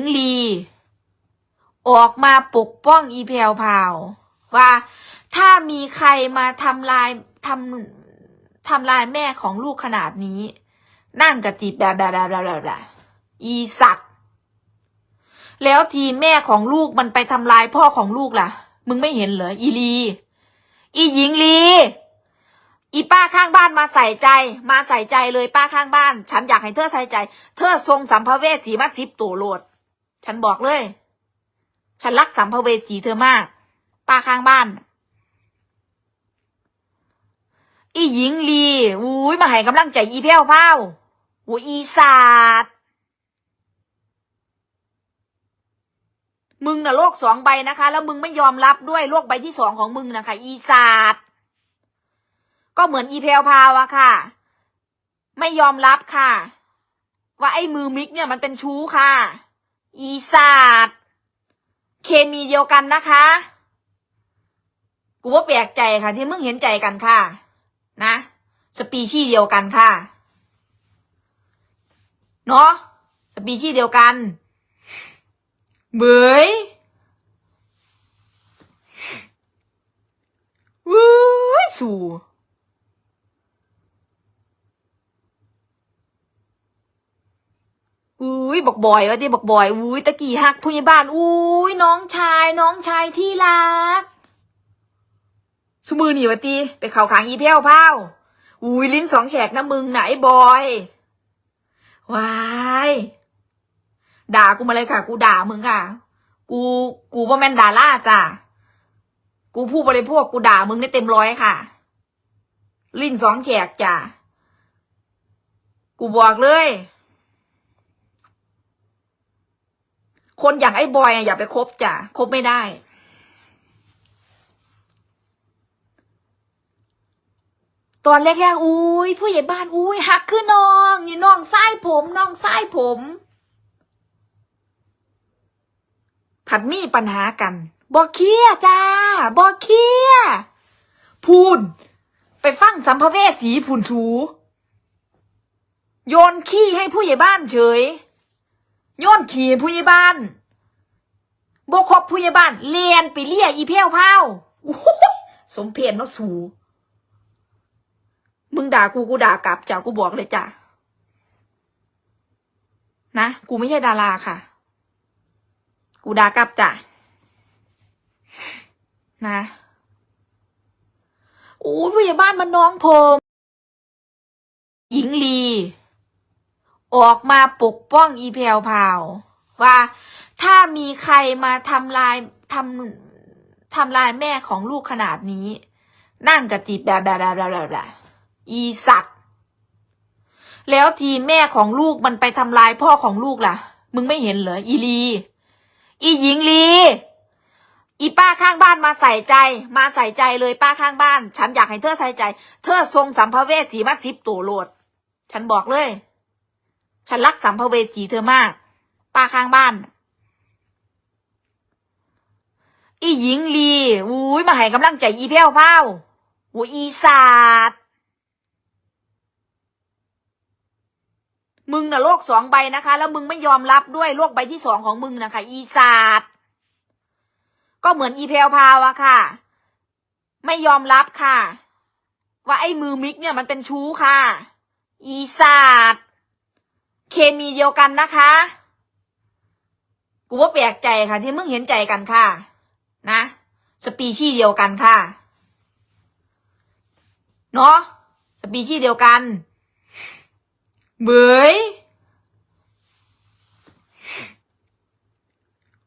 งลี ออกมาปกป้องอีแพลวพราว ว่าถ้ามีใครมาทำลายทำทำลายแม่ของลูกขนาดนี้ นั่งกระจีบแบบแบบแบบแบบแบบแบบอีสัตว์ แล้วทีแม่ของลูกมันไปทำลายพ่อของลูกล่ะ มึงไม่เห็นเหรออีลี อีหญิงลีอีป้าข้างบ้านมาใส่ใจ มาใส่ใจเลยป้าข้างบ้าน ฉันอยากให้เธอใส่ใจ เธอทรงสัมภเวสีมาสิบตัวโหลด ฉันบอกเลย ฉันรักสัมภเวสีเธอมาก ป้าข้างบ้าน อีหญิงลีอุ้ยมาให้กำลังใจอีแพ้วเผาโอ้ยอีสาดมึงน่ะโลกสองใบนะคะ แล้วมึงไม่ยอมรับด้วยโลกใบที่สองของมึงนะคะ อีสาดก็เหมือนอีแพลวพาวอะค่ะ ไม่ยอมรับค่ะ ว่าไอ้มือมิกเนี่ยมันเป็นชู้ค่ะ อีสาดเคมีเดียวกันนะคะ กูว่าแปลกใจค่ะที่มึงเห็นใจกันค่ะ นะ สปีชีส์เดียวกันค่ะ เนาะสปีชีส์เดียวกันเบยวุ้ยสู่อุ้ ยบอกบอยวะที่บอกบอยอุ้ยตะกี้หักผู้ใหญ่บ้านอุ้ยน้องชาย น้องชายที่รักสมือหนีวะตีไปเข่าขางอีเพี้ยวเผาอุ้ยลิ้นสองแฉกนะมึงไหนะไอ้บอยวายด่ากูมาเลยค่ะ กูด่ามึงค่ะ กูกูว่าแมนด่าล่าจ้ะกูผู้บริโภคกูด่ามึงได้เต็มร้อยค่ะ ลิ้นสองแฉกจ้ะกูบอกเลย คนอย่างไอ้บอยอะอย่าไปคบจ้ะคบไม่ได้ ตอนแรกๆอุ้ยผู้ใหญ่บ้านอุ้ยหักคือน้องนี่น้องไส้ผมน้องไส้ผม ผัดมีปัญหากันบอกเคียจ้าบอกเคียพูนไปฟังสัมภเวสีผุนสูโยนขี้ให้ผู้ใหญ่บ้านเฉย โยนขี้ผู้ใหญ่บ้าน บคบผู้ใหญ่บ้านเลียนไปเลี่ยอีเพี้ยวเผาสมเพชเนาะสู มึงด่ากูกูด่ากลับจ้ะกูบอกเลยจ้ะนะกูไม่ใช่ดาราค่ะ กูด่ากลับจ้ะนะโอ้ยผู้ใหญ่บ้านมันน้องผมหญิงลี ออกมาปกป้องอีแพลวพาวว่า ถ้ามีใครมาทำลายทำทำลายแม่ของลูกขนาดนี้ นั่งกระจีบแบบแบบแบบแบบแบบแบบอีสัตว์ แล้วทีแม่ของลูกมันไปทำลายพ่อของลูกล่ะ มึงไม่เห็นเหรออีลี อีหญิงลีอีป้าข้างบ้านมาใส่ใจ มาใส่ใจเลยป้าข้างบ้าน ฉันอยากให้เธอใส่ใจ เธอทรงสัมภเวสีมาสิบตัวโหลด ฉันบอกเลย ฉันรักสัมภเวสีเธอมาก ป้าข้างบ้าน อีหญิงลีอุ้ยมาให้กำลังใจอีเพี้ยวเผาโอ้ยอีสาดมึงน่ะโลกสองใบนะคะ แล้วมึงไม่ยอมรับด้วยโลกใบที่สองของมึงนะคะ อีสาดก็เหมือนอีเพลพาวอะค่ะ ไม่ยอมรับค่ะ ว่าไอ้มือมิกเนี่ยมันเป็นชู้ค่ะ อีสาดเคมีเดียวกันนะคะ กูว่าแปลกใจค่ะ ที่มึงเห็นใจกันค่ะ นะ สปีชีส์เดียวกันค่ะ เนาะสปีชีส์เดียวกัน เบย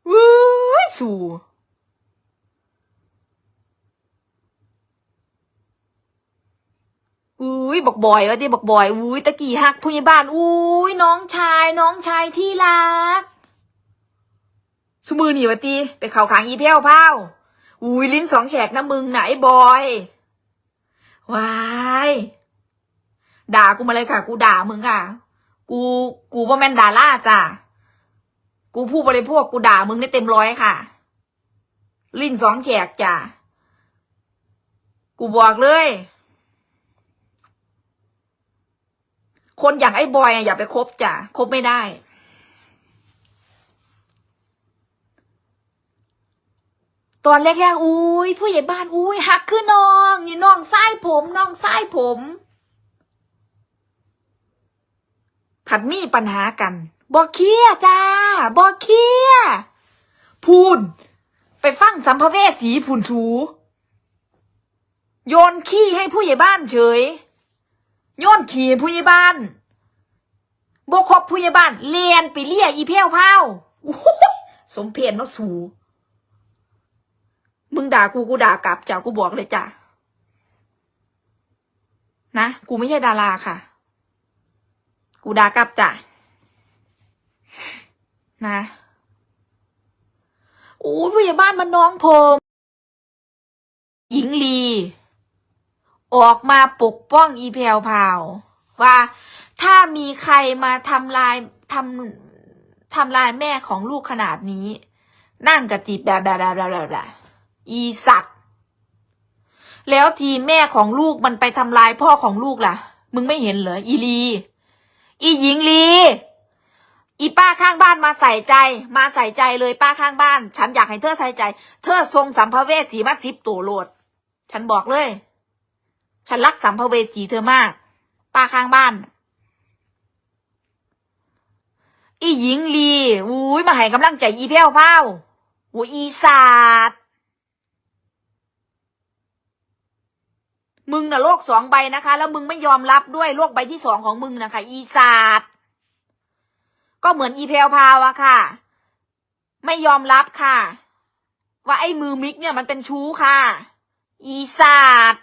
วุ้ยสูอุ้ยบอกบอยวะที่บอกบอยอุ้ยตะกี้หักผู้ใหญ่บ้านอุ้ยน้องชายน้องชายที่รัก สมือหนีวะตีไปเข่าขางอีเพี้ยวเผาอุ้ยลิ้นสองแฉกนะมึงไหนบอยวายด่ากูมาเลยค่ะ กูด่ามึงค่ะ กูกูว่าแมนด่าล่าจ้ะกูผู้บริโภคกูด่ามึงได้เต็มร้อยค่ะ ลิ้นสองแฉกจ้ะกูบอกเลย คนอย่างไอ้บอยอะอย่าไปคบจ้ะคบไม่ได้ ตอนแรกๆอุ้ยผู้ใหญ่บ้านอุ้ยหักคือน้องนี่น้องไส้ผมน้องไส้ผม ผัดมีปัญหากันบอเคียจ้าบอเคียพูน ไปฟังสัมภเวสีผุนสูโยนขี้ให้ผู้ใหญ่บ้านเฉย โยนขี้ผู้ใหญ่บ้านบครบผู้ใหญ่บ้านเลียนไปเลี่ยอีเพี้ยวเผาสมเพนเนาะสู งด่ากูกูด่ากลับจ้ากูบอกเลยจ้ะนะกูไม่ใช่ดาราค่ะ กูด่ากลับจ้ะนะโอ้ยผู้ใหญ่บ้านมันน้องผมหญิงลี ออกมาปกป้องอีแพลวพาวว่าถ้ามีใครมาทำลายทำทำลายแม่ของลูกขนาดนี้ นั่งกระจีบแบบแบบแบบแบบแบบ อีสัตว์ แล้วทีแม่ของลูกมันไปทำลายพ่อของลูกล่ะ มึงไม่เห็นเหรออีลี อีหญิงลี อีป้าข้างบ้านมาใส่ใจ มาใส่ใจเลยป้าข้างบ้าน ฉันอยากให้เธอใส่ใจ เธอทรงสัมภเวสีมาสิบตัวโหลด ฉันบอกเลย ฉันรักสัมภเวสีเธอมาก ป้าข้างบ้านอีหญิงลีอุ้ยมาให้กำลังใจอีแพ้วเผาอุ้ยอีสาด มึงน่ะโลกสองใบนะคะ แล้วมึงไม่ยอมรับด้วยโลกใบที่สองของมึงนะคะอีสาดก็เหมือนอีแพลวพาวอะค่ะ ไม่ยอมรับค่ะ ว่าไอ้มือมิกเนี่ยมันเป็นชู้ค่ะ อีสาด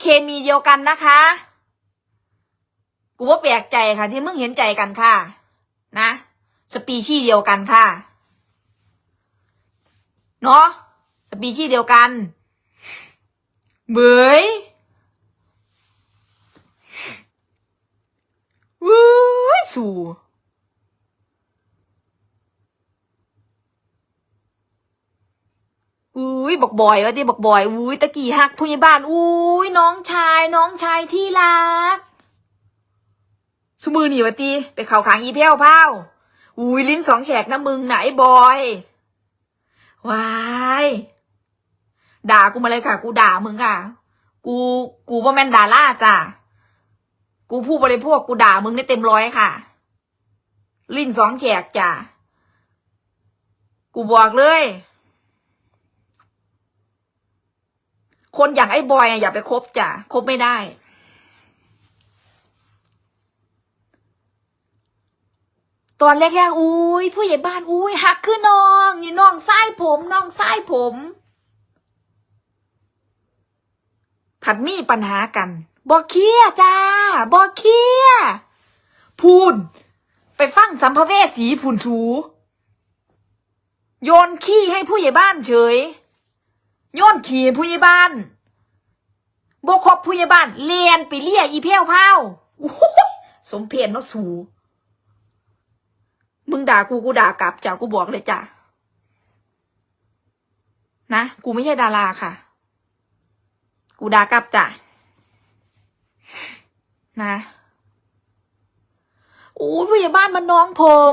เคมีเดียวกันนะคะ กูว่าแปลกใจค่ะ ที่มึงเห็นใจกันค่ะ นะ สปีชีส์เดียวกันค่ะ เนาะสปีชีส์เดียวกัน เบยวุ้ยสูอุ้ยบอกบอยวะที่บอกบอยอุ้ยตะกี้หักผู้ใหญ่บ้านอุ้ยน้องชาย น้องชายที่รักสมือหนีวะตีไปเข่าขางอีเพี้ยวเผาอุ้ยลิ้นสองแฉกนะมึงไหนบอย วาย ด่ากูมาเลยค่ะ กูด่ามึงค่ะ กูกูบ่แม่นด่าล่าจ้ะกูผู้บริโภคกูด่ามึงได้เต็มร้อยค่ะ ลิ้นสองแฉกจ้ะกูบอกเลย คนอย่างไอ้บอยอะอย่าไปคบจ้ะคบไม่ได้ตอนแรกๆ อุ้ยผู้ใหญ่บ้าน อุ้ยหักคือน้อง นี่น้องไส้ผม น้องไส้ผม ผัดมีปัญหากันบอเคียจ้าบอเคียพูน ไปฟังสัมภเวสีผุนสูโยนขี้ให้ผู้ใหญ่บ้านเฉย โยนขี้ผู้ใหญ่บ้านบคบผู้ใหญ่บ้านเลียนไปเลี่ยอีเพี้ยวเผาโอ้โหสมเพนเนาะสู มึงด่ากูกูด่ากลับจ้ากูบอกเลยจ้ะนะ กูไม่ใช่ดาราค่ะ กูด่ากลับจ้ะนะโอ้ยผู้ใหญ่บ้านมันน้องผม